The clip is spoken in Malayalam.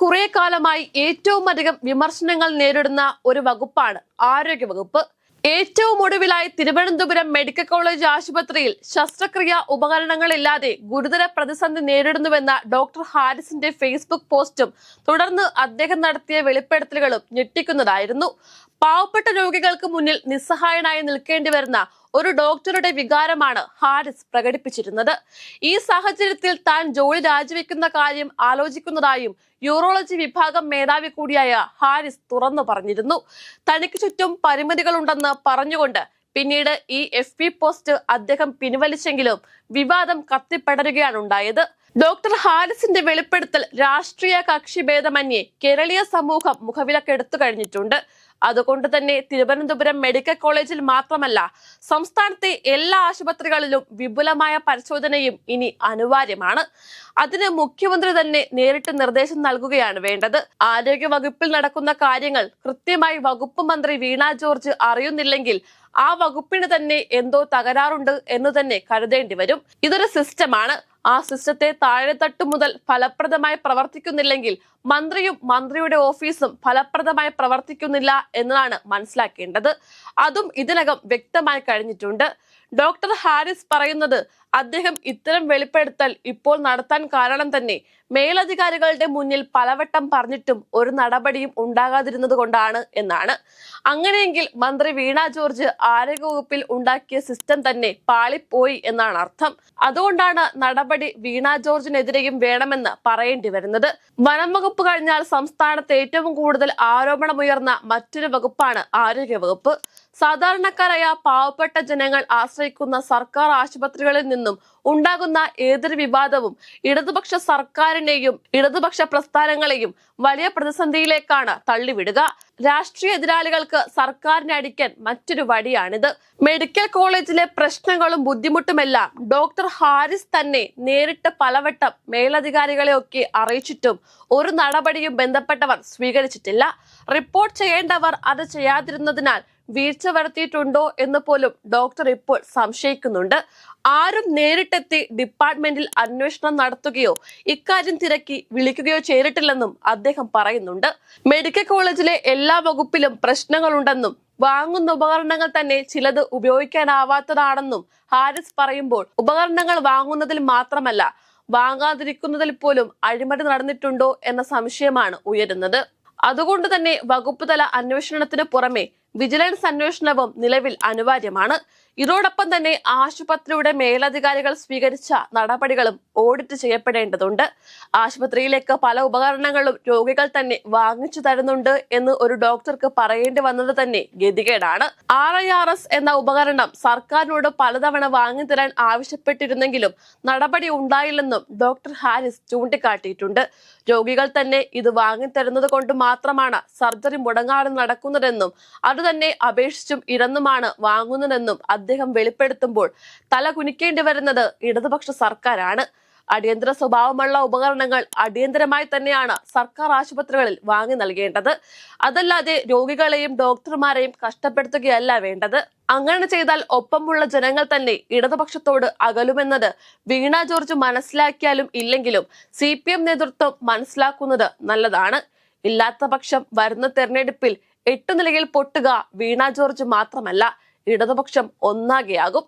കുറെ കാലമായി ഏറ്റവും അധികം വിമർശനങ്ങൾ നേരിടുന്ന ഒരു വകുപ്പാണ് ആരോഗ്യ വകുപ്പ് ഏറ്റവും ഒടുവിലായി തിരുവനന്തപുരം മെഡിക്കൽ കോളേജ് ആശുപത്രിയിൽ ശസ്ത്രക്രിയ ഉപകരണങ്ങളില്ലാതെ ഗുരുതര പ്രതിസന്ധി നേരിടുന്നുവെന്ന ഡോക്ടർ ഹാരിസിന്റെ ഫേസ്ബുക്ക് പോസ്റ്റും തുടർന്ന് അദ്ദേഹം നടത്തിയ വെളിപ്പെടുത്തലുകളും ഞെട്ടിക്കുന്നതായിരുന്നു. പാവപ്പെട്ട രോഗികൾക്ക് മുന്നിൽ നിസ്സഹായനായി നിൽക്കേണ്ടി വരുന്ന ഒരു ഡോക്ടറുടെ വികാരമാണ് ഹാരിസ് പ്രകടിപ്പിച്ചിരുന്നത്. ഈ സാഹചര്യത്തിൽ താൻ ജോലി രാജിവെക്കുന്ന കാര്യം ആലോചിക്കുന്നതായും യൂറോളജി വിഭാഗം മേധാവി കൂടിയായ ഹാരിസ് തുറന്നു പറഞ്ഞിരുന്നു. തനിക്ക് ചുറ്റും പരിമിതികളുണ്ടെന്ന് പറഞ്ഞുകൊണ്ട് പിന്നീട് ഈ എഫ് പോസ്റ്റ് അദ്ദേഹം പിൻവലിച്ചെങ്കിലും വിവാദം കത്തിപ്പടരുകയാണ് ഉണ്ടായത്. ഡോക്ടർ ഹാരിസിന്റെ വെളിപ്പെടുത്തൽ രാഷ്ട്രീയ കക്ഷി ഭേദമന്യേ കേരളീയ സമൂഹം മുഖവിലക്കെടുത്തു കഴിഞ്ഞിട്ടുണ്ട്. അതുകൊണ്ട് തന്നെ തിരുവനന്തപുരം മെഡിക്കൽ കോളേജിൽ മാത്രമല്ല സംസ്ഥാനത്തെ എല്ലാ ആശുപത്രികളിലും വിപുലമായ പരിശോധനയും ഇനി അനിവാര്യമാണ്. അതിന് മുഖ്യമന്ത്രി തന്നെ നേരിട്ട് നിർദ്ദേശം നൽകുകയാണ് വേണ്ടത്. ആരോഗ്യ വകുപ്പിൽ നടക്കുന്ന കാര്യങ്ങൾ കൃത്യമായി വകുപ്പ് മന്ത്രി വീണ ജോർജ് അറിയുന്നില്ലെങ്കിൽ ആ വകുപ്പിന് തന്നെ എന്തോ തകരാറുണ്ട് എന്ന് തന്നെ കരുതേണ്ടി വരും. ഇതൊരു സിസ്റ്റമാണ്. ആ സിസ്റ്റത്തെ താഴെത്തട്ടു മുതൽ ഫലപ്രദമായി പ്രവർത്തിക്കുന്നില്ലെങ്കിൽ മന്ത്രിയും മന്ത്രിയുടെ ഓഫീസും ഫലപ്രദമായി പ്രവർത്തിക്കുന്നില്ല എന്നതാണ് മനസ്സിലാക്കേണ്ടത്. അതും ഇതിനകം വ്യക്തമായി കഴിഞ്ഞിട്ടുണ്ട്. ഡോക്ടർ ഹാരിസ് പറയുന്നത് അദ്ദേഹം ഇത്തരം വെളിപ്പെടുത്തൽ ഇപ്പോൾ നടത്താൻ കാരണം തന്നെ മേലധികാരികളുടെ മുന്നിൽ പലവട്ടം പറഞ്ഞിട്ടും ഒരു നടപടിയും ഉണ്ടാകാതിരുന്നത് കൊണ്ടാണ് എന്നാണ്. അങ്ങനെയെങ്കിൽ മന്ത്രി വീണ ജോർജ് ആരോഗ്യവകുപ്പിൽ ഉണ്ടാക്കിയ സിസ്റ്റം തന്നെ പാളിപ്പോയി എന്നാണ് അർത്ഥം. അതുകൊണ്ടാണ് നടപടി വീണ ജോർജിനെതിരെയും വേണമെന്ന് പറയേണ്ടി വരുന്നത്. വനം വകുപ്പ് കഴിഞ്ഞാൽ സംസ്ഥാനത്ത് ഏറ്റവും കൂടുതൽ ആരോപണമുയർന്ന മറ്റൊരു വകുപ്പാണ് ആരോഗ്യ വകുപ്പ് സാധാരണക്കാരായ പാവപ്പെട്ട ജനങ്ങൾ ആശ്രയിക്കുന്ന സർക്കാർ ആശുപത്രികളിൽ നിന്നും ഉണ്ടാകുന്ന ഏതൊരു വിവാദവും ഇടതുപക്ഷ സർക്കാരിനെയും ഇടതുപക്ഷ പ്രസ്ഥാനങ്ങളെയും വലിയ പ്രതിസന്ധിയിലേക്കാണ് തള്ളിവിടുക. രാഷ്ട്രീയ എതിരാളികൾക്ക് സർക്കാരിനെ അടിക്കാൻ മറ്റൊരു വഴിയാണിത്. മെഡിക്കൽ കോളേജിലെ പ്രശ്നങ്ങളും ബുദ്ധിമുട്ടുമെല്ലാം ഡോക്ടർ ഹാരിസ് തന്നെ നേരിട്ട് പലവട്ടം മേലധികാരികളെയൊക്കെ അറിയിച്ചിട്ടും ഒരു നടപടിയും ബന്ധപ്പെട്ടവർ സ്വീകരിച്ചിട്ടില്ല. റിപ്പോർട്ട് ചെയ്യേണ്ടവർ അത് ചെയ്യാതിരുന്നതിനാൽ വീഴ്ച വരുത്തിയിട്ടുണ്ടോ എന്ന് പോലും ഡോക്ടർ ഇപ്പോൾ സംശയിക്കുന്നുണ്ട്. ആരും നേരിട്ടെത്തി ഡിപ്പാർട്ട്മെന്റിൽ അന്വേഷണം നടത്തുകയോ ഇക്കാര്യം തിരക്കി വിളിക്കുകയോ ചെയ്തിട്ടില്ലെന്നും അദ്ദേഹം പറയുന്നുണ്ട്. മെഡിക്കൽ കോളേജിലെ എല്ലാ വകുപ്പിലും പ്രശ്നങ്ങളുണ്ടെന്നും വാങ്ങുന്ന ഉപകരണങ്ങൾ തന്നെ ചിലത് ഉപയോഗിക്കാനാവാത്തതാണെന്നും ഹാരിസ് പറയുമ്പോൾ ഉപകരണങ്ങൾ വാങ്ങുന്നതിൽ മാത്രമല്ല വാങ്ങാതിരിക്കുന്നതിൽ പോലും അഴിമതി നടന്നിട്ടുണ്ടോ എന്ന സംശയമാണ് ഉയരുന്നത്. അതുകൊണ്ട് തന്നെ വകുപ്പ് തല അന്വേഷണത്തിന് പുറമെ വിജിലൻസ് അന്വേഷണവും നിലവിൽ അനിവാര്യമാണ്. ഇതോടൊപ്പം തന്നെ ആശുപത്രിയുടെ മേലധികാരികൾ സ്വീകരിച്ച നടപടികളും ഓഡിറ്റ് ചെയ്യപ്പെടേണ്ടതുണ്ട്. ആശുപത്രിയിലേക്ക് പല ഉപകരണങ്ങളും രോഗികൾ തന്നെ വാങ്ങിച്ചു തരുന്നുണ്ട് എന്ന് ഒരു ഡോക്ടർക്ക് പറയേണ്ടി വന്നത് തന്നെ ഗതികേടാണ്. ആർ ഐ ആർ എസ് എന്ന ഉപകരണം സർക്കാരിനോട് പലതവണ വാങ്ങി വാങ്ങിത്തരാൻ ആവശ്യപ്പെട്ടിരുന്നെങ്കിലും നടപടി ഉണ്ടായില്ലെന്നും ഡോക്ടർ ഹാരിസ് ചൂണ്ടിക്കാട്ടിയിട്ടുണ്ട്. രോഗികൾ തന്നെ ഇത് വാങ്ങിത്തരുന്നത് കൊണ്ട് മാത്രമാണ് സർജറി മുടങ്ങാതെ നടക്കുന്നതെന്നും അത് തന്നെ അപേക്ഷിച്ചും ഇടന്നുമാണ് വാങ്ങുന്നതെന്നും അദ്ദേഹം വെളിപ്പെടുത്തുമ്പോൾ തല കുനിക്കേണ്ടി വരുന്നത് ഇടതുപക്ഷ സർക്കാരാണ്. അടിയന്തര സ്വഭാവമുള്ള ഉപകരണങ്ങൾ അടിയന്തരമായി തന്നെയാണ് സർക്കാർ ആശുപത്രികളിൽ വാങ്ങി നൽകേണ്ടത്. അതല്ലാതെ രോഗികളെയും ഡോക്ടർമാരെയും കഷ്ടപ്പെടുത്തുകയല്ല വേണ്ടത്. അങ്ങനെ ചെയ്താൽ ഒപ്പമുള്ള ജനങ്ങൾ തന്നെ ഇടതുപക്ഷത്തോട് അകലുമെന്നത് വീണ ജോർജ് മനസ്സിലാക്കിയാലും ഇല്ലെങ്കിലും സി നേതൃത്വം മനസ്സിലാക്കുന്നത് നല്ലതാണ്. ഇല്ലാത്ത വരുന്ന തെരഞ്ഞെടുപ്പിൽ എട്ട് നിലയിൽ പൊട്ടുക വീണ ജോർജ് മാത്രമല്ല ഇടതുപക്ഷം ഒന്നാകെയാകും.